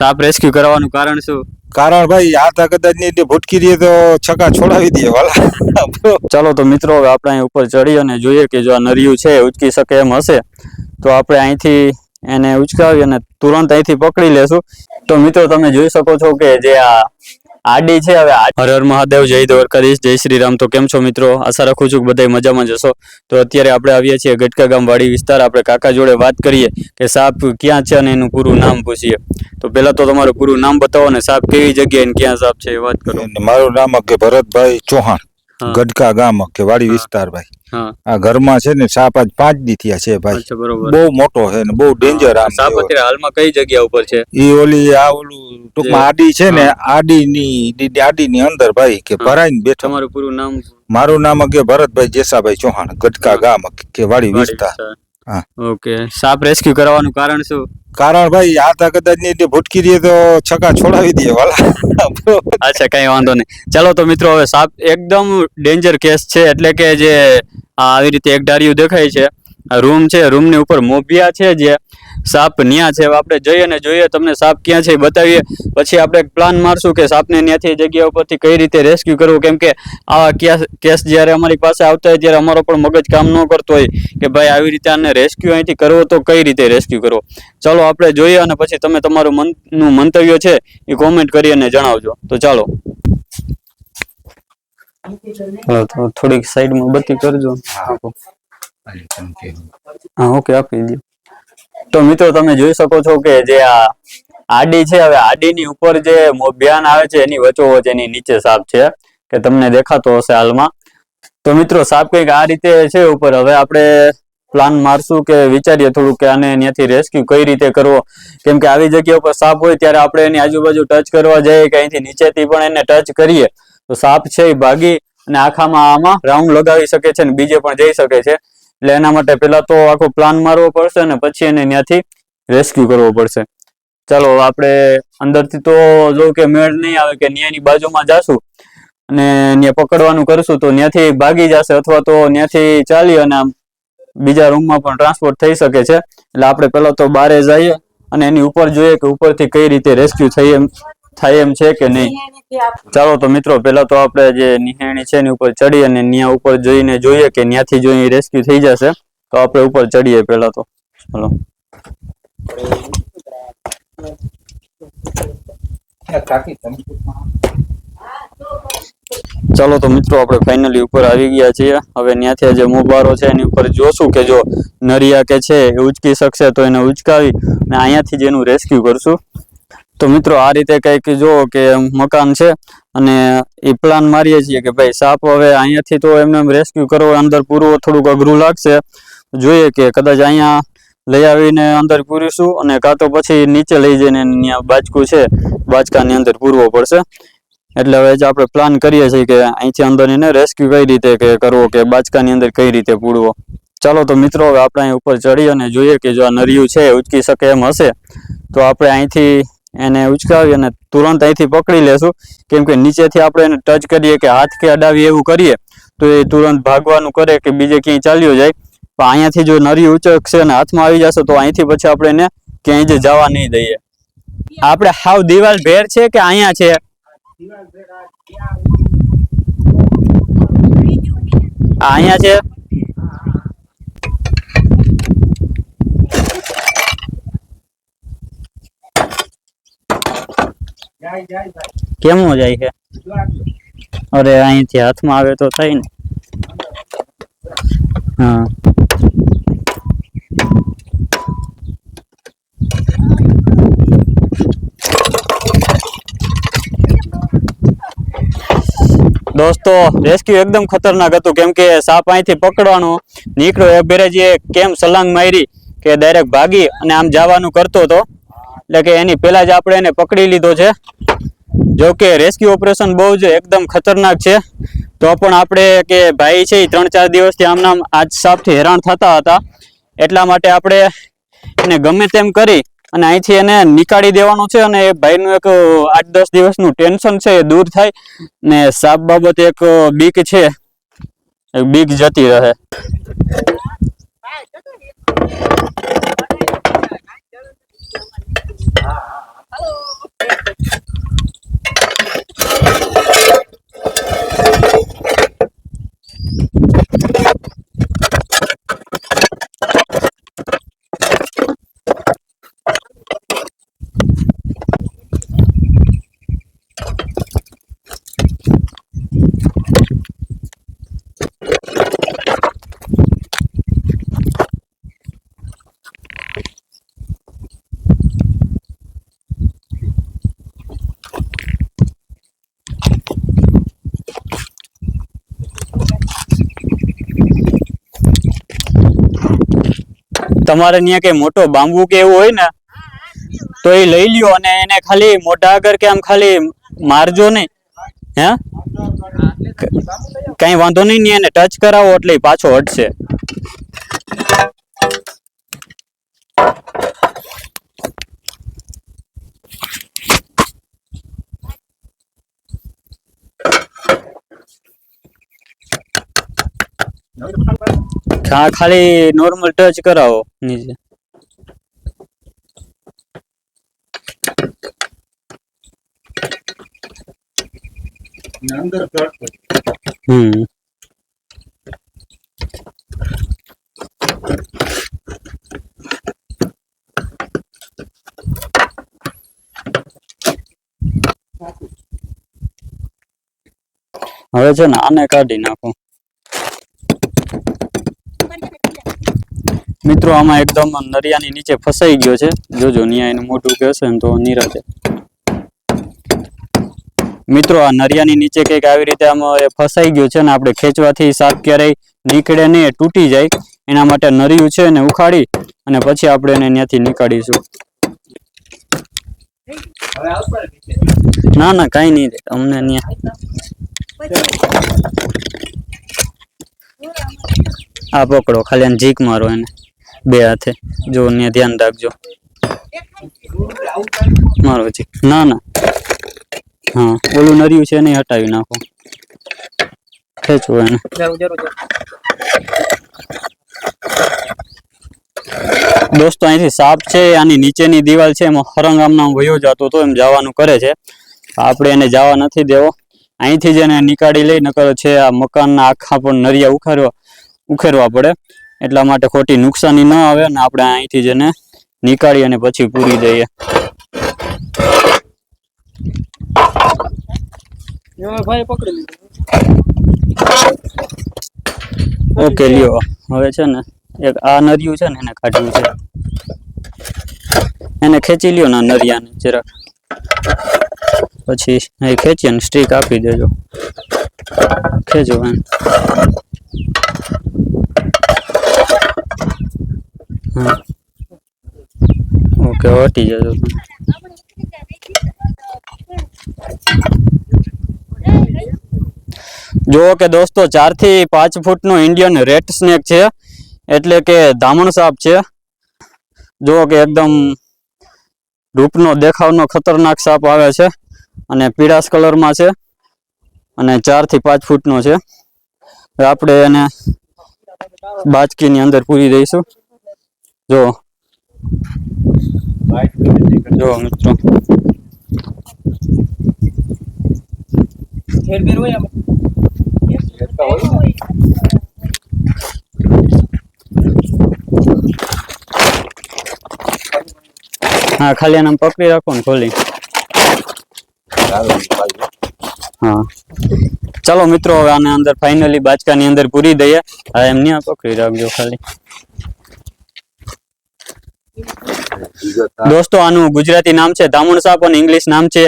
સાપ રેસ્ક્યુ કરવાનું કારણ શું? કારણ ભાઈ આ તાકતની ભૂટકી દે તો છકા છોડાવી દે વાલા. ચાલો તો મિત્રો હવે આપણે અહીં ઉપર ચડી અને જોઈએ કે જો આ નરિયું છે ઉચકી શકે એમ હશે. તો આપણે અહીંથી એને ઉચકાવી અને તુરંત અહીંથી પકડી લેશું. તો મિત્રો તમે જોઈ શકો છો કે જે આ આડી છે હવે હર હર મહાદેવ જય દ્વારકાધીશ જય શ્રી રામ તો કેમ છો મિત્રો? આશા રાખું છું કે બધા મજામાં જશો તો અત્યારે આપણે આવીએ છીએ ગટકા ગામ વાડી વિસ્તાર. આપણે કાકા જોડે વાત કરીએ કે સાપ ક્યાં છે અને એનું પૂરું નામ પૂછીએ. તો પહેલા તો તમારું પૂરું નામ બતાવો ને સાપ કેવી જગ્યાએ અને ક્યાં સાપ છે એ વાત કરો. મારું નામ કે ભરતભાઈ ચૌહાણ. ગટકા ગામ કે વાડી વિસ્તાર ભાઈ. આ ઘરમાં છે ને સાપ આજ પાંચ દી થયા છે ભાઈ. બહુ મોટો છે ને બહુ ડેન્જર આમ સાપ અત્યારે હાલમાં કઈ જગ્યા ઉપર છે? ઈ ઓલી આ ઓલું ટૂંકમાં આડી છે ને આડી ની આડી ની અંદર ભાઈ કે ભરાઈ ને બેઠો. તમારું પૂરું નામ? મારું નામ કે ભરતભાઈ જેસાભાઈ ચૌહાણ ગટકા ગામ કે વાડી વિસ્તાર. હા. ઓકે. સાપ રેસ્ક્યુ કરવાનું કારણ શું? કારણ ભાઈ આ તા કદાચની ભૂટકી દે તો છકા છોડાવી દે વાલા. અચ્છા કઈ વાંધો નહીં. ચાલો તો મિત્રો હવે સાપ એકદમ ડેન્જર કેસ છે. એટલે કે જે આ આવી રીતે એક ડારિયું દેખાય છે. રૂમ છે, રૂમની ઉપર મોભિયા છે, જે સાપ ન્યા છે. આપણે જઈએ ને જોઈએ તમને સાપ ક્યાં છે બતાવીએ. પછી આપણે પ્લાન મારશું કે સાપને ત્યાંથી જગ્યા ઉપરથી કઈ રીતે રેસ્ક્યુ કરવું. કેમ કે આવા કેસ જ્યારે અમારી પાસે આવતા હોય ત્યારે અમારો પણ મગજ કામ ન કરતો હોય કે ભાઈ આવી રીતે આને રેસ્ક્યુ અહીંથી કરવો તો કઈ રીતે રેસ્ક્યુ કરવો. ચાલો આપણે જોઈએ અને પછી તમે તમારું મનનું મંતવ્ય છે એ કોમેન્ટ કરી અને જણાવજો. તો ચાલો. ચાલો તો થોડીક સાઈડમાં બત્તી કરજો. હા ઓકે. આપી દો. તો મિત્રો તમે જોઈ શકો છો કે જે આ આડી છે હવે આડીની ઉપર જે મોભિયાન આવે છે એની વચ્ચોવચ એની નીચે સાપ છે કે તમને દેખાતો હશે હાલમાં. તો મિત્રો સાપ કંઈક આ રીતે છે ઉપર. હવે આપણે પ્લાન મારશું કે વિચારીએ થોડું કે આને ત્યાંથી રેસ્ક્યુ કઈ રીતે કરવો. કેમ કે આવી જગ્યા ઉપર સાપ હોય ત્યારે આપણે એની આજુબાજુ ટચ કરવા જઈએ કે અહીંથી નીચેથી પણ એને ટચ કરીએ. તો સાપ છે એ ભાગી અને આખામાં આમાં રાઉન્ડ લગાવી શકે છે અને બીજે પણ જઈ શકે છે. એટલે એના માટે પેલા તો આખો પ્લાન મારવો પડશે અને પછી એને ત્યાંથી રેસ્ક્યુ કરવો પડશે. ચાલો આપણે અંદરથી તો જો કે મેળ નહીં આવે કે ન્યાયની બાજુમાં જાશું અને ત્યાં પકડવાનું કરશું તો ત્યાંથી ભાગી જશે અથવા તો ત્યાંથી ચાલી અને આમ બીજા રૂમમાં પણ ટ્રાન્સપોર્ટ થઈ શકે છે. એટલે આપણે પેલા તો બારે જઈએ અને એની ઉપર જોઈએ કે ઉપરથી કઈ રીતે રેસ્ક્યુ થઈ એમ. થાય એમ છે કે નહીં? ચાલો તો મિત્રો પેલા તો આપણે જે નિહાણી છે એની ઉપર ચડી અને ન્યા ઉપર જઈને જોઈએ કે ન્યાથી જોઈ રેસ્ક્યુ થઈ જશે તો આપણે ઉપર ચડીએ પેલા તો. ચાલો ચાલો તો મિત્રો આપણે ફાઇનલી ઉપર આવી ગયા છીએ. હવે ત્યાંથી જે મુબારો છે એની ઉપર જોશું કે જો નરિયા કે છે એ ઉચકી શકશે તો એને ઉચકાવી અને અહીંયાથી જ એનું રેસ્ક્યુ કરશું. તો મિત્રો આ રીતે કંઈક જો કે મકાન છે અને એ પ્લાન મારીએ છીએ કે ભાઈ સાપ હવે અહીંયાથી તો એમને રેસ્ક્યુ કરવો અંદર પૂરવો થોડુંક અઘરું લાગશે. જોઈએ કે કદાચ અહીંયા લઈ આવીને અંદર પૂરીશું અને કાં તો પછી નીચે લઈ જઈને ત્યાં બાજકું છે બાચકાની અંદર પૂરવો પડશે. એટલે હવે જે આપણે પ્લાન કરીએ છીએ કે અહીંથી અંદર એને રેસ્ક્યુ કઈ રીતે કે કરવો કે બાચકાની અંદર કઈ રીતે પૂરવો. ચાલો તો મિત્રો હવે આપણે અહીં ઉપર ચડી અને જોઈએ કે જો આ નરિયું છે, ઉચકી શકે એમ હશે, તો આપણે અહીંથી એને ઉચકાવી અને તુરંત અહીંથી પકડી લેશું. કેમ કે નીચેથી આપણે એને ટચ કરીએ કે હાથ કે અડાવી એવું કરીએ, તો એ તુરંત ભાગવાનું કરે કે બીજે ક્યાંય ચાલ્યો જાય. પણ અહીંયાથી જો નરી ઉચકશે અને હાથમાં આવી જશે, તો અહીંથી પછી આપણે એને ક્યાંય જ જવા નહીં દઈએ. આપણે હાવ દિવાલ ભેર છે કે અહીંયા છે? અહીંયા છે? કેમનું જાય છે? અરે અહીંથી હાથમાં આવે તો થઈ ને. હા. દોસ્તો રેસ્ક્યુ એકદમ ખતરનાક હતું. કેમ કે સાપ અહીંથી પકડવાનો નીકળ્યો. એ બેરેજ જે કેમ સલાંગ મારી કે ડાયરેક્ટ ભાગી અને આમ જવાનું કરતો હતો એટલે કે એની પહેલાં જ આપણે એને પકડી લીધો છે. જો કે રેસ્ક્યુ ઓપરેશન બહુ જ એકદમ ખતરનાક છે. તો પણ આપણે કે ભાઈ છે એ ત્રણ ચાર દિવસથી આમનામ આજ સાપથી હેરાન થતા હતા. એટલા માટે આપણે એને ગમે તેમ કરી અને અહીંથી એને નીકાળી દેવાનું છે અને એ ભાઈનું એક આઠ દસ દિવસનું ટેન્શન છે એ દૂર થાય ને સાપ બાબતે એક બીક છે. બીક જતી રહે. તમારે ત્યાં કઈ મોટો બાંબુ કે એવું હોય ને, તો એ લઈ લ્યો અને એને ખાલી મોઢા આગળ કે આમ ખાલી મારજો નહીં. હે? કઈ વાંધો નહીં ને એને ટચ કરાવો એટલે પાછો હટશે. હા ખાલી નોર્મલ ટચ કરાવો નીચે. હમ. હવે છે ને આને કાઢી નાખો. મિત્રો, આમાં એકદમ નરિયાની નીચે ફસાઈ ગયો છે. જોજો ન્યા એનું મોઢું કહેશે ને તો નિરાતે. મિત્રો, આ નરિયાની નીચે કંઈક આવી રીતે આમ, એ ફસાઈ ગયું છે ને આપણે ખેંચવાથી સાપ ક્યારેય નીકળે નહીં તૂટી જાય. એના માટે નરિયું છે ને ઉખાડી અને પછી આપણે એને ત્યાંથી નીકાળીશું. ના ના, કઈ નહીં, અમને ત્યાં આ પકડો, ખાલી જીક મારો એને. બે હાથે. જો ને ધ્યાન રાખજો. મારો જી ના ના. હા, ઓલું નર્યું છે નહીં હટાવી નાખો. ખેંચો એને. દોસ્તો, અહીંથી સાપ છે, આની નીચેની દિવાલ છે, એમાં હરંગ આમનામ વયો જતો હતો એમ જવાનું કરે છે. આપણે એને જવા નથી દેવો. અહીંથી જ એને નીકાળી લઈ, નકર છે, આ મકાનના આખા પણ નરિયા ઉખાડવા ઉખેરવા પડે. એટલા માટે ખોટી નુકસાની ન આવે ને આપણે અહીંથી જ એને નીકાળી અને પછી પૂરી લીધું ઓકે, લ્યો. હવે છે ને એક આ નરિયું છે ને એને કાઢ્યું છે. એને ખેંચી લ્યો ને નરિયાને જરાક. પછી અહીં ખેંચી અને સ્ટ્રીક આપી દેજો. ખેંચો ઓકે હટી જજો તમે જુઓ કે દોસ્તો ચારથી પાંચ ફૂટનો ઇન્ડિયન રેડ સ્નેક છે. એટલે કે ધામણ સાપ છે. જુઓ કે એકદમ રૂપનો, દેખાવનો ખતરનાક સાપ આવે છે અને પીળાશ કલરમાં છે અને ચારથી પાંચ ફૂટનો છે. આપણે એને બાચકીની અંદર પૂરી દઈશું. જો. જો મિત્રો. હા ખાલી આમ પકડી રાખો ને ખોલી. હા. ચાલો મિત્રો, હવે આને અંદર ફાઇનલી બાચકાની અંદર પૂરી દઈએ. હા, એમ નહીં આ પકડી રાખજો ખાલી. દોસ્તો, આનું ગુજરાતી નામ છે ધામણ સાપ અને ઇંગ્લિશ નામ છે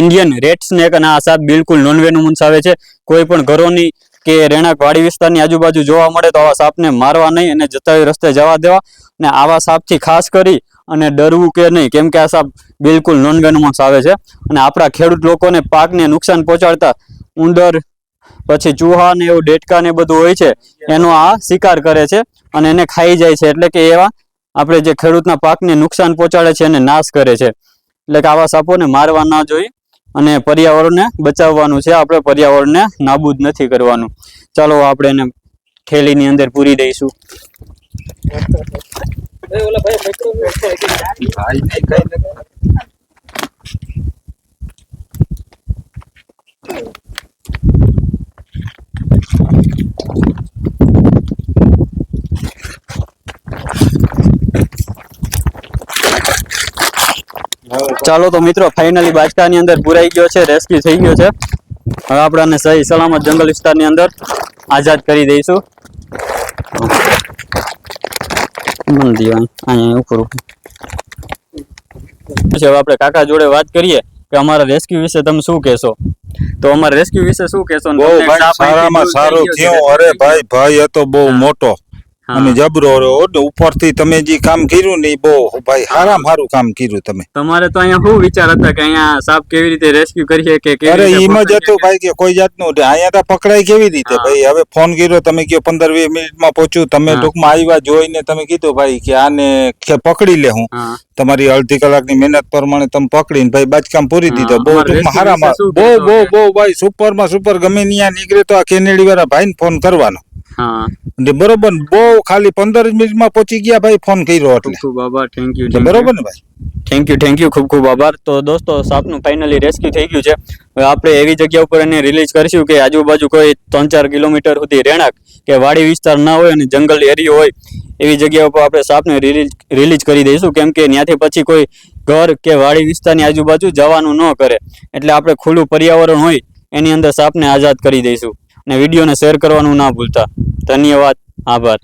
ઇન્ડિયન રેડ સ્નેક અને આ સાપ બિલકુલ નોનવેનું વેનોમસ છે. કોઈ પણ ઘરોની કે રહેણાંક વાડી વિસ્તારની આજુબાજુ જોવા મળે તો આવા સાપને મારવા નહીં અને જતા રસ્તે જવા દેવા. અને આવા સાપથી ખાસ કરી અને ડરવું કે નહીં, કેમ કે આ સાપ બિલકુલ નોન વેનોમસ આવે છે. અને આપણા ખેડૂત લોકોને પાકને નુકસાન પહોંચાડતા ઉંદર પછી ચૂહા ને એવું ડેટકા ને બધું હોય છે, એનો આ શિકાર કરે છે અને એને ખાઈ જાય છે. એટલે કે એવા આપણે જે ખેડૂતના પાકને નુકસાન પહોંચાડે છે એને નાશ કરે છે. એટલે કે આવા સાપોને મારવા ના જોઈએ અને પર્યાવરણને બચાવવાનું છે. આપણે પર્યાવરણને નાબૂદ નથી કરવાનું. ચાલો આપણે એને થેલીની અંદર પૂરી દઈશું. ભાઈ ચાલો તો મિત્રો ફાઇનલી બાચકાની અંદર પુરાઈ ગયો છે રેસ્ક્યુ થઈ ગયો છે. હવે આપણે સહી સલામત જંગલ વિસ્તારની અંદર આઝાદ કરી દઈશું. પછી હવે આપણે કાકા જોડે વાત કરીએ કે અમારા રેસ્ક્યુ વિશે તમે શું કહેશો? તો અમારા રેસ્ક્યુ વિશે શું કહેશો બહુ ભાઈ સારામાં સારો થયો. અરે ભાઈ ભાઈ હતો બહુ મોટો. અને જબરો ઉપરથી તમે જે કામ કર્યું ને બહુ ભાઈ હારામ હારું કામ કર્યું તમે. તમારે તો અહીંયા શું વિચાર હતા કે અહીંયા સાપ કેવી રીતે રેસ્ક્યુ કરીએ કે અરે એમ જ હતું ભાઈ કે કોઈ જાતનું નું અહીંયા તો પકડાય કેવી રીતે? ભાઈ હવે ફોન કર્યો તમે કયો પંદર વીસ મિનિટમાં પહોંચ્યું. તમે. ટૂંકમાં આવ્યા જોઈને તમે કીધું ભાઈ કે આને પકડી લે હા. તમારી અડધી કલાકની મહેનત પ્રમાણે તમે પકડીને ભાઈ બાજકામ પૂરી દીધો. બહુ ટૂંકમાં હારામાં બહુ બહુ બહુ ભાઈ સુપરમાં સુપર ગમે ત્યાં નીકળે તો આ કેનેડી વાળા ભાઈને ફોન કરવાનો. ને બરોબર બહુ ખાલી પંદર મિનિટમાં પહોંચી ગયા ભાઈ ફોન કર્યો એટલે બાબા થેન્ક યુ બરોબર ને ભાઈ? થેન્ક યુ થેન્ક યુ ખૂબ ખૂબ આભાર. તો દોસ્તો, સાપનું ફાઇનલી રેસ્ક્યુ થઈ ગયું છે. હવે આપણે એવી જગ્યા ઉપર એને રિલીઝ કરીશું કે આજુબાજુ કોઈ ત્રણ ચાર કિલોમીટર સુધી રહેણાંક, કે વાડી વિસ્તાર ના હોય અને જંગલ એરિયો હોય, એવી જગ્યા ઉપર આપણે સાપને રિલીઝ રિલીઝ કરી દઈશું. કેમ કે ત્યાંથી પછી કોઈ ઘર કે વાડી વિસ્તારની આજુબાજુ જવાનું ન કરે. એટલે આપણે ખુલ્લું પર્યાવરણ હોય, એની અંદર સાપને આઝાદ કરી દઈશું. અને વિડીયોને શેર કરવાનું ના ભૂલતા. ધન્યવાદ. આભાર.